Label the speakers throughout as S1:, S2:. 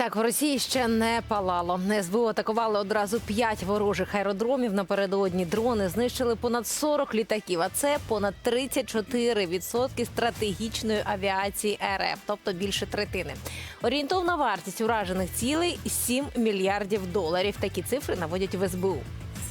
S1: Так, в Росії ще не палало. СБУ атакували одразу п'ять ворожих аеродромів. Напередодні дрони знищили понад 40 літаків. А це понад 34% стратегічної авіації РФ, тобто більше третини. Орієнтовна вартість уражених цілей 7 мільярдів доларів. Такі цифри наводять в СБУ.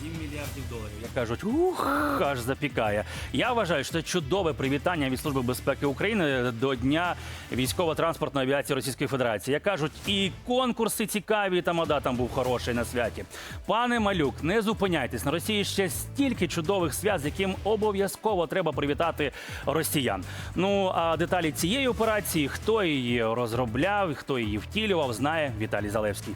S2: 7 мільярдів доларів. Як кажуть, ух, аж запікає. Я вважаю, що це чудове привітання від Служби безпеки України до Дня військово-транспортної авіації Російської Федерації. Як кажуть, і конкурси цікаві, і тамада там був хороший на святі. Пане Малюк, не зупиняйтесь. На Росії ще стільки чудових свят, з яким обов'язково треба привітати росіян. Ну а деталі цієї операції, хто її розробляв, хто її втілював, знає Віталій Залевський.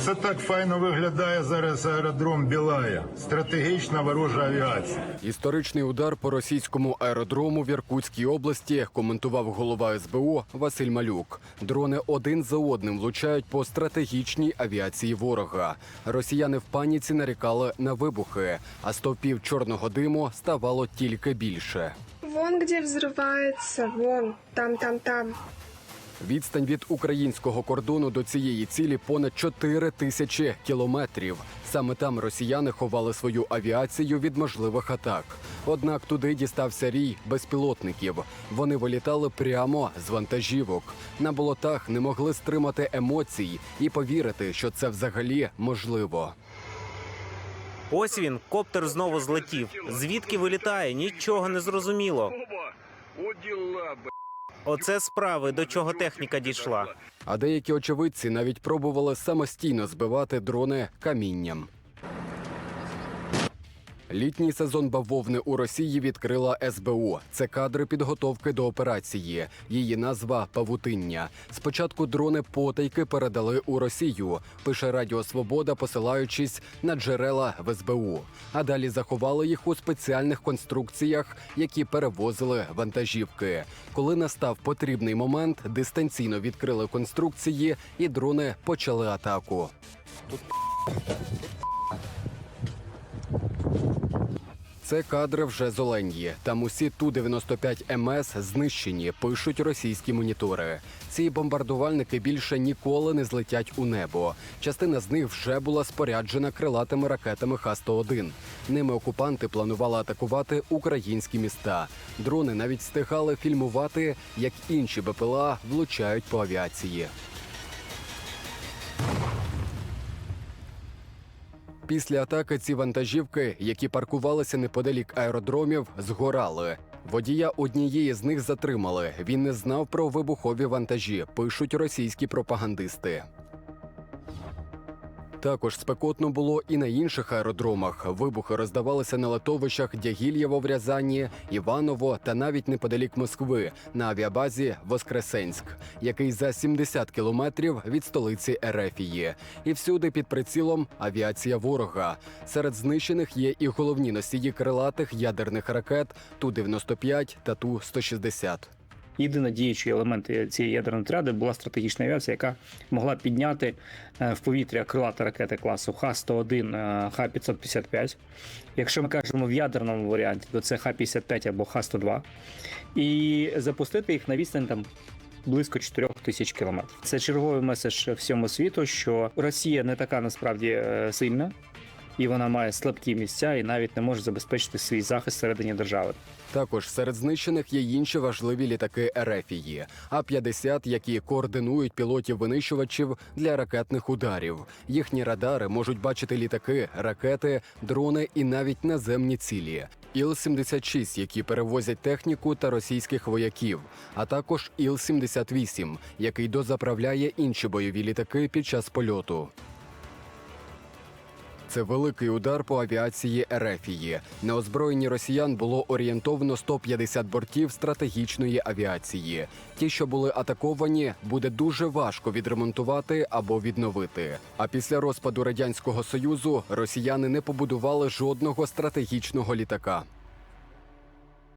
S3: Оце так файно виглядає зараз аеродром Білая. Стратегічна ворожа авіація.
S4: Історичний удар по російському аеродрому в Іркутській області коментував голова СБУ Василь Малюк. Дрони один за одним влучають по стратегічній авіації ворога. Росіяни в паніці нарікали на вибухи, а стовпів чорного диму ставало тільки більше.
S5: Вон где взрывается, вон, там, там, там.
S4: Відстань від українського кордону до цієї цілі понад 4 тисячі кілометрів. Саме там росіяни ховали свою авіацію від можливих атак. Однак туди дістався рій безпілотників. Вони вилітали прямо з вантажівок. На болотах не могли стримати емоцій і повірити, що це взагалі можливо.
S6: Ось він, коптер знову злетів. Звідки вилітає? Нічого не зрозуміло. Оце справи, до чого техніка дійшла.
S4: А деякі очевидці навіть пробували самостійно збивати дрони камінням. Літній сезон бавовни у Росії відкрила СБУ. Це кадри підготовки до операції. Її назва павутиння. Спочатку дрони потайки передали у Росію. Пише Радіо Свобода, посилаючись на джерела в СБУ. А далі заховали їх у спеціальних конструкціях, які перевозили вантажівки. Коли настав потрібний момент, дистанційно відкрили конструкції, і дрони почали атаку. Це кадри вже з Оленії. Там усі Ту-95 МС знищені, пишуть російські монітори. Ці бомбардувальники більше ніколи не злетять у небо. Частина з них вже була споряджена крилатими ракетами Х-101. Ними окупанти планували атакувати українські міста. Дрони навіть встигали фільмувати, як інші БПЛА влучають по авіації. Після атаки ці вантажівки, які паркувалися неподалік аеродромів, згорали. Водія однієї з них затримали. Він не знав про вибухові вантажі, пишуть російські пропагандисти. Також спекотно було і на інших аеродромах. Вибухи роздавалися на литовищах Дягільєво в Рязані, Іваново та навіть неподалік Москви на авіабазі Воскресенськ, який за 70 кілометрів від столиці Ерефії. І всюди під прицілом авіація ворога. Серед знищених є і головні носії крилатих ядерних ракет Ту-95 та Ту-160.
S7: Єдиний діючий елемент цієї ядерної тряди була стратегічна авіація, яка могла підняти е, в повітря крилаті ракети класу Х-101, е, Х-555. Якщо ми кажемо в ядерному варіанті, то це Х-55 або Х-102. І запустити їх на відстань там. Близько 4 тисяч кілометрів. Це черговий меседж всьому світу, що Росія не така насправді е, сильна, і вона має слабкі місця і навіть не може забезпечити свій захист всередині держави.
S4: Також серед знищених є інші важливі літаки Ерефії, А-50, які координують пілотів винищувачів для ракетних ударів. Їхні радари можуть бачити літаки, ракети, дрони і навіть наземні цілі. Іл-76, які перевозять техніку та російських вояків, а також Іл-78, який дозаправляє інші бойові літаки під час польоту. Це великий удар по авіації Ерефії. На озброєнні росіян було орієнтовно 150 бортів стратегічної авіації. Ті, що були атаковані, буде дуже важко відремонтувати або відновити. А після розпаду радянського союзу росіяни не побудували жодного стратегічного літака.